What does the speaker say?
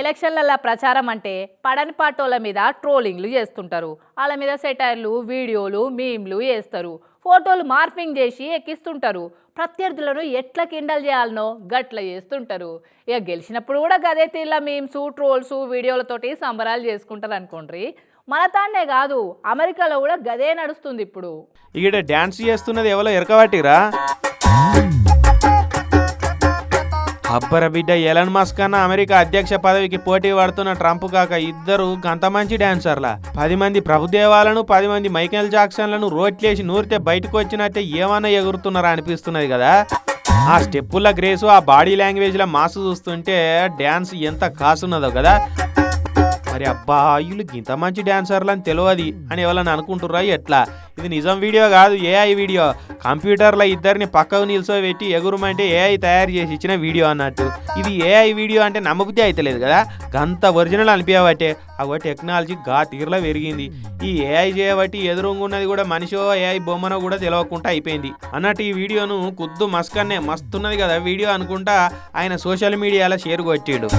ఎలక్షన్లలో ప్రచారం అంటే పడని పాటోల మీద ట్రోలింగ్లు చేస్తుంటారు. వాళ్ళ మీద సెటైర్లు వీడియోలు మీమ్లు వేస్తారు ఫోటోలు మార్ఫింగ్ చేసి ఎక్కిస్తుంటారు. ప్రత్యర్థులను ఎట్లా కిండల్ చేయాలనో గట్ల చేస్తుంటారు. ఇక గెలిచినప్పుడు కూడా గదే తీళ్ళ మీమ్స్ ట్రోల్స్ వీడియోలతోటి సంబరాలు చేసుకుంటారు అనుకోండి మన తాన్నే కాదు అమెరికాలో కూడా గదే నడుస్తుంది ఇప్పుడు. ఈడ డ్యాన్స్ చేస్తున్నది ఎవరో ఎరకవాటిరా అబ్బర బిడ్డ ఎలన్ మస్క్ అన్న అమెరికా అధ్యక్ష పదవికి పోటీ పడుతున్న ట్రంప్ కాక ఇద్దరు గంత మంచి డాన్సర్లా. పది మంది ప్రభుదేవాలను పది మంది మైకేల్ జాక్సన్లను రోట్లేసి నూరితే బయటకు వచ్చినట్టే ఏమన్నా ఎగురుతున్నారా అనిపిస్తున్నది కదా? ఆ స్టెప్పుల గ్రేసు ఆ బాడీ లాంగ్వేజ్ల మాసు చూస్తుంటే డ్యాన్స్ ఎంత కాసున్నదో కదా? మరి అబ్బా వీళ్ళు ఇంత మంచి డాన్సర్లు అని తెలియదు అని ఎవరైనా అనుకుంటుర్రా? ఎట్లా? ఇది నిజం వీడియో కాదు ఏఐ వీడియో. కంప్యూటర్లో ఇద్దరిని పక్కకు నిల్చోబెట్టి ఎగురుమంటే ఏఐ తయారు చేసి ఇచ్చిన వీడియో అన్నట్టు. ఇది ఏఐ వీడియో అంటే నమ్మబుద్ధి అయితలేదు కదా? గంత ఒరిజినల్ అనిపించబట్టే అగో టెక్నాలజీ గా తీరులో పెరిగింది. ఈ ఏఐ చేయబట్టి ఎదురుంగున్నది కూడా మనిషో ఏఐ బొమ్మనో కూడా తెలియకుండా అయిపోయింది. అన్నట్టు ఈ వీడియోను కుద్దు మస్కన్నే మస్తున్నది కదా వీడియో అనుకుంటా ఆయన సోషల్ మీడియాలో షేర్ కొట్టాడు.